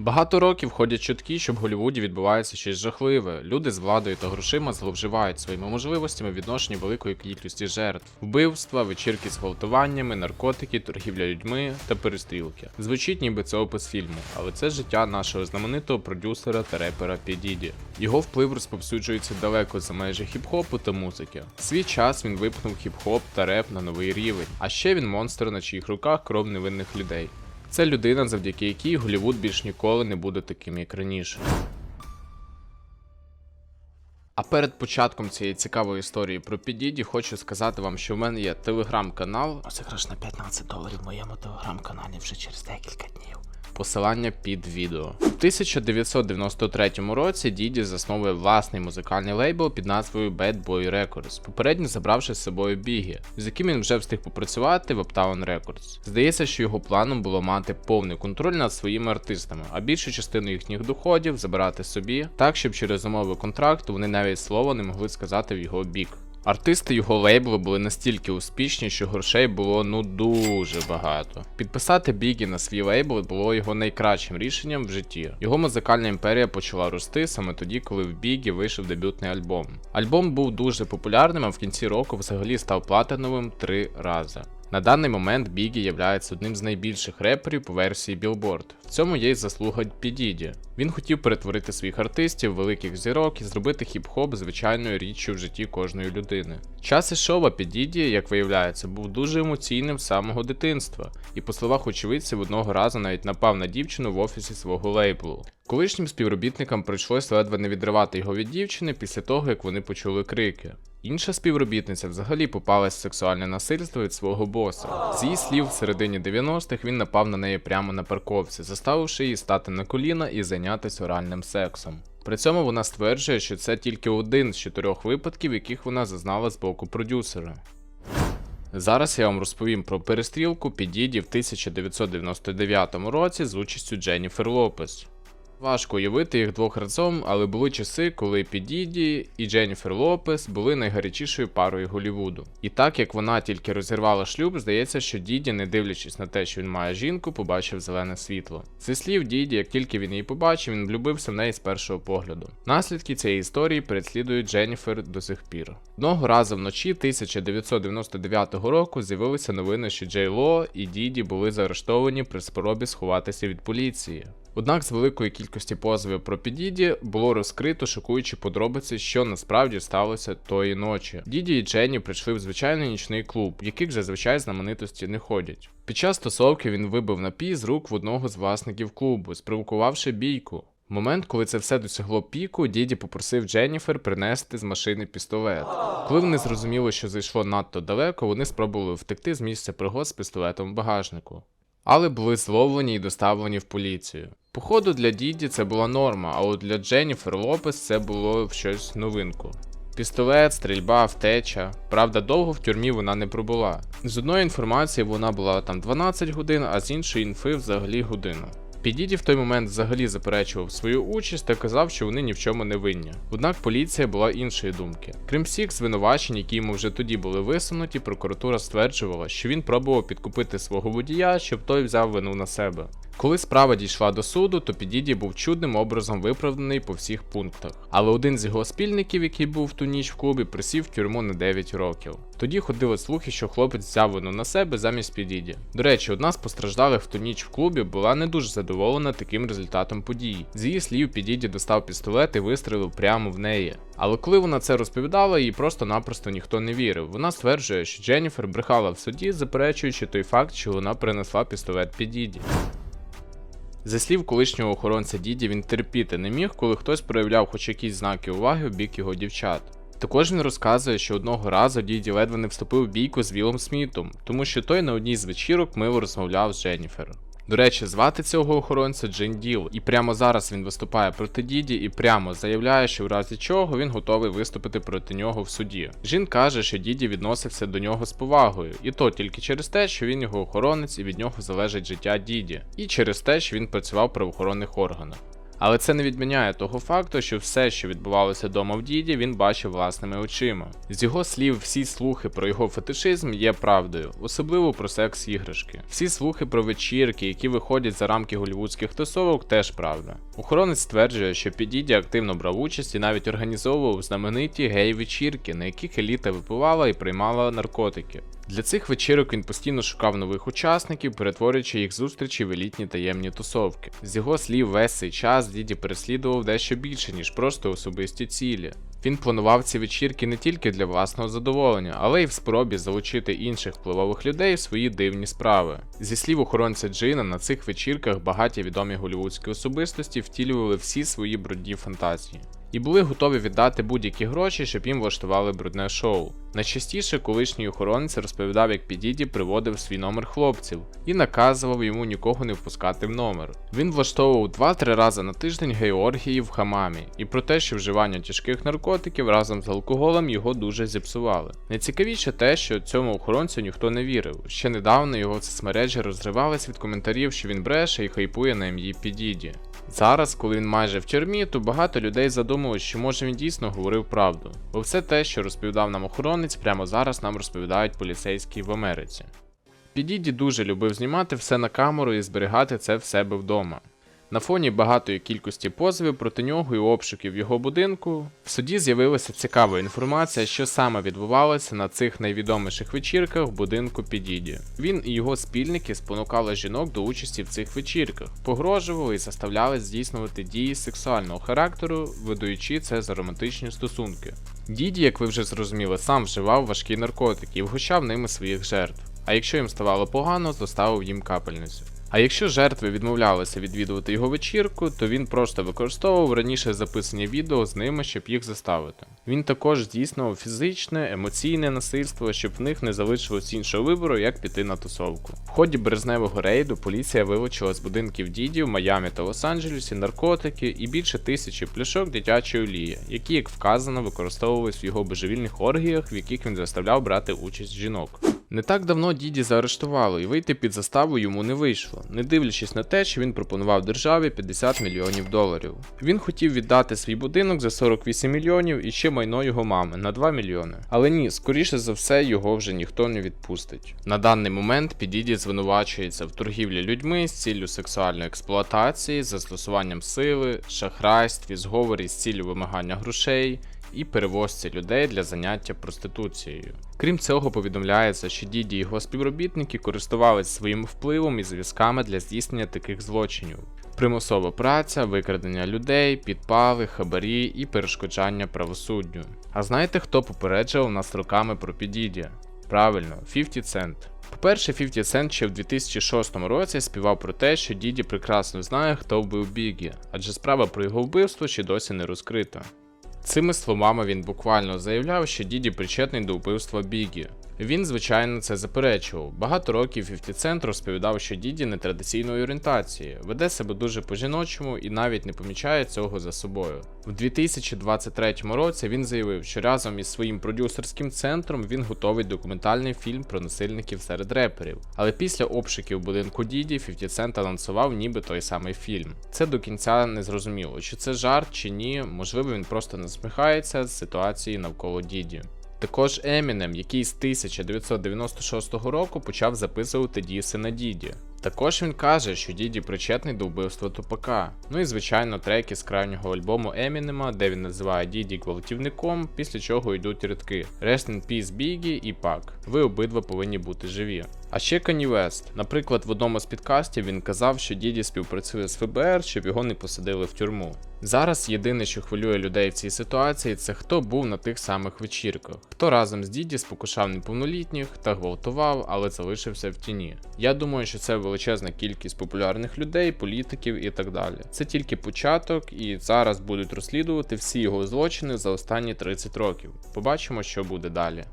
Багато років ходять чутки, що в Голлівуді відбувається щось жахливе. Люди з владою та грошима зловживають своїми можливостями відношенні великої кількості жертв, вбивства, вечірки з гвалтуваннями, наркотики, торгівля людьми та перестрілки. Звучить ніби це опис фільму, але це життя нашого знаменитого продюсера та репера Пі Діді. Його вплив розповсюджується далеко за межі хіп-хопу та музики. В свій час він випнув хіп-хоп та реп на новий рівень. А ще він монстр, на чиїх руках кров невинних людей. Це людина, завдяки якій Голівуд більш ніколи не буде таким, як раніше. А перед початком цієї цікавої історії про Підіді хочу сказати вам, що в мене є телеграм-канал, Розіграш на 15 доларів в моєму телеграм-каналі вже через декілька днів. Посилання під відео. У 1993 році Діді засновує власний музикальний лейбл під назвою Bad Boy Records, попередньо забравши з собою Бігі, з яким він вже встиг попрацювати в Uptown Records. Здається, що його планом було мати повний контроль над своїми артистами, а більшу частину їхніх доходів забирати собі, так щоб через умови контракту вони навіть слова не могли сказати в його бік. Артисти його лейблу були настільки успішні, що грошей було ну дуже багато. Підписати Бігі на свій лейбл було його найкращим рішенням в житті. Його музикальна імперія почала рости саме тоді, коли в Бігі вийшов дебютний альбом. Альбом був дуже популярним, а в кінці року взагалі став платиновим три рази. На даний момент Бігі являється одним з найбільших реперів по версії Billboard. В цьому є й заслуга Підіді. Він хотів перетворити своїх артистів, великих зірок і зробити хіп-хоп звичайною річчю в житті кожної людини. Час ішов, а Підіді, як виявляється, був дуже емоційним з самого дитинства, і по словах очевидців одного разу навіть напав на дівчину в офісі свого лейблу. Колишнім співробітникам прийшлось ледве не відривати його від дівчини після того, як вони почули крики. Інша співробітниця взагалі попалась в сексуальне насильство від свого боса. З її слів, в середині 90-х він напав на неї прямо на парковці, заставивши її стати на коліна і зайнятися оральним сексом. При цьому вона стверджує, що це тільки один з чотирьох випадків, яких вона зазнала з боку продюсера. Зараз я вам розповім про перестрілку Підіді в 1999 році з участю Дженніфер Лопес. Важко уявити їх двох разом, але були часи, коли Підіді і Дженніфер Лопес були найгарячішою парою Голлівуду. І так як вона тільки розірвала шлюб, здається, що Діді, не дивлячись на те, що він має жінку, побачив зелене світло. Зі слів Діді, як тільки він її побачив, він влюбився в неї з першого погляду. Наслідки цієї історії переслідують Дженніфер до сих пір. Одного разу вночі 1999 року з'явилися новини, що Джей Ло і Діді були заарештовані при спробі сховатися від поліції. Однак з великої кількості позовів про Підіді було розкрито шокуючі подробиці, що насправді сталося тої ночі. Діді і Дженні прийшли в звичайний нічний клуб, в яких зазвичай знаменитості не ходять. Під час стосовки він вибив напій з рук в одного з власників клубу, спровокувавши бійку. В момент, коли це все досягло піку, діді попросив Дженніфер принести з машини пістолет. Коли вони зрозуміли, що зайшло надто далеко, вони спробували втекти з місця пригод з пістолетом в багажнику. Але були зловлені і доставлені в поліцію. Походу для Діді це була норма, а от для Дженніфер Лопес це було щось новинку. Пістолет, стрільба, втеча. Правда, довго в тюрмі вона не пробула. З одної інформації вона була там 12 годин, а з іншої інфи взагалі годину. Підіді в той момент взагалі заперечував свою участь та казав, що вони ні в чому не винні. Однак поліція була іншої думки. Крім всіх звинувачень, які йому вже тоді були висунуті, прокуратура стверджувала, що він пробував підкупити свого водія, щоб той взяв вину на себе. Коли справа дійшла до суду, то Підіді був чудним образом виправданий по всіх пунктах. Але один з його спільників, який був в ту ніч в клубі, присів в тюрму на 9 років. Тоді ходили слухи, що хлопець взяв вину на себе замість Підіді. До речі, одна з постраждалих в ту ніч в клубі була не дуже задоволена таким результатом події. З її слів, Підіді достав пістолет і вистрелив прямо в неї. Але коли вона це розповідала, їй просто-напросто ніхто не вірив. Вона стверджує, що Дженніфер брехала в суді, заперечуючи той факт, що вона принесла пістолет Підіді. За слів колишнього охоронця Діді, він терпіти не міг, коли хтось проявляв хоч якісь знаки уваги в бік його дівчат. Також він розказує, що одного разу Діді ледве не вступив в бійку з Вілом Смітом, тому що той на одній з вечірок мило розмовляв з Дженніфер. До речі, звати цього охоронця Джин Діл, і прямо зараз він виступає проти Діді і прямо заявляє, що в разі чого він готовий виступити проти нього в суді. Джин каже, що Діді відносився до нього з повагою, і то тільки через те, що він його охоронець і від нього залежить життя Діді, і через те, що він працював в правоохоронних органах. Але це не відміняє того факту, що все, що відбувалося вдома в діді, він бачив власними очима. З його слів, всі слухи про його фетишизм є правдою, особливо про секс іграшки. Всі слухи про вечірки, які виходять за рамки голівудських тусовок, теж правда. Охоронець стверджує, що Підіді активно брав участь і навіть організовував знамениті гей-вечірки, на яких еліта випивала і приймала наркотики. Для цих вечірок він постійно шукав нових учасників, перетворюючи їх зустрічі в елітні таємні тусовки. З його слів, весь цей час діді переслідував дещо більше, ніж просто особисті цілі. Він планував ці вечірки не тільки для власного задоволення, але й в спробі залучити інших впливових людей в свої дивні справи. Зі слів охоронця Джина, на цих вечірках багаті відомі голівудські особистості втілювали всі свої брудні фантазії. І були готові віддати будь-які гроші, щоб їм влаштували брудне шоу. Найчастіше колишній охоронець розповідав, як Підіді приводив свій номер хлопців і наказував йому нікого не впускати в номер. Він влаштовував 2-3 рази на тиждень георгії в хамамі, і про те, що вживання тяжких наркотиків разом з алкоголем його дуже зіпсували. Найцікавіше те, що цьому охоронцю ніхто не вірив. Ще недавно його соцмережі розривались від коментарів, що він бреше і хайпує на ім'ї Підіді. Зараз, коли він майже в тюрмі, то багато людей задумують, що може він дійсно говорив правду, бо все те, що розповідав нам охоронець, прямо зараз нам розповідають поліцейські в Америці. Підіді дуже любив знімати все на камеру і зберігати це в себе вдома. На фоні багатої кількості позовів проти нього і обшуків його будинку, в суді з'явилася цікава інформація, що саме відбувалося на цих найвідоміших вечірках в будинку Підіді. Він і його спільники спонукали жінок до участі в цих вечірках, погрожували і заставляли здійснювати дії сексуального характеру, видаючи це за романтичні стосунки. Діді, як ви вже зрозуміли, сам вживав важкі наркотики і вгощав ними своїх жертв. А якщо їм ставало погано, то ставив їм капельницю. А якщо жертви відмовлялися відвідувати його вечірку, то він просто використовував раніше записані відео з ними, щоб їх заставити. Він також здійснював фізичне, емоційне насильство, щоб в них не залишилось іншого вибору, як піти на тусовку. В ході березневого рейду поліція вилучила з будинків дідів Майамі та Лос-Анджелесі наркотики і більше тисячі пляшок дитячої олії, які, як вказано, використовувались в його божевільних оргіях, в яких він заставляв брати участь жінок. Не так давно діді заарештували і вийти під заставу йому не вийшло, не дивлячись на те, що він пропонував державі 50 мільйонів доларів. Він хотів віддати свій будинок за 48 мільйонів і ще майно його мами на 2 мільйони. Але ні, скоріше за все, його вже ніхто не відпустить. На даний момент Підіді звинувачується в торгівлі людьми з ціллю сексуальної експлуатації, застосуванням сили, шахрайстві, зговорі з ціллю вимагання грошей і перевозці людей для заняття проституцією. Крім цього, повідомляється, що діді і його співробітники користувалися своїм впливом і зв'язками для здійснення таких злочинів. Примусова праця, викрадення людей, підпали, хабарі і перешкоджання правосуддю. А знаєте, хто попереджував нас роками про підіді? Правильно, 50 Cent. По-перше, 50 Cent ще в 2006 році співав про те, що Діді прекрасно знає, хто вбив Бігі, адже справа про його вбивство ще досі не розкрита. Цими словами він буквально заявляв, що Діді причетний до вбивства Бігі. Він, звичайно, це заперечував. Багато років 50 Cent розповідав, що Діді нетрадиційної орієнтації, веде себе дуже по-жіночому і навіть не помічає цього за собою. В 2023 році він заявив, що разом із своїм продюсерським центром він готовить документальний фільм про насильників серед реперів. Але після обшуків будинку Діді 50 Cent анонсував ніби той самий фільм. Це до кінця не зрозуміло, чи це жарт, чи ні, можливо, він просто насміхається з ситуації навколо Діді. Також Емінем, який з 1996 року почав записувати діси на Діді. Також він каже, що Діді причетний до вбивства Тупака. Ну і звичайно треки з крайнього альбому Емінема, де він називає Діді гвалтівником, після чого йдуть рядки Rest in Peace Biggie і Пак. Ви обидва повинні бути живі. А ще Kanye West. Наприклад, в одному з підкастів він казав, що Діді співпрацює з ФБР, щоб його не посадили в тюрму. Зараз єдине, що хвилює людей в цій ситуації, це хто був на тих самих вечірках, хто разом з Діді спокушав неповнолітніх та гвалтував, але залишився в тіні. Я думаю, що це величезна кількість популярних людей, політиків і так далі. Це тільки початок, і зараз будуть розслідувати всі його злочини за останні 30 років. Побачимо, що буде далі.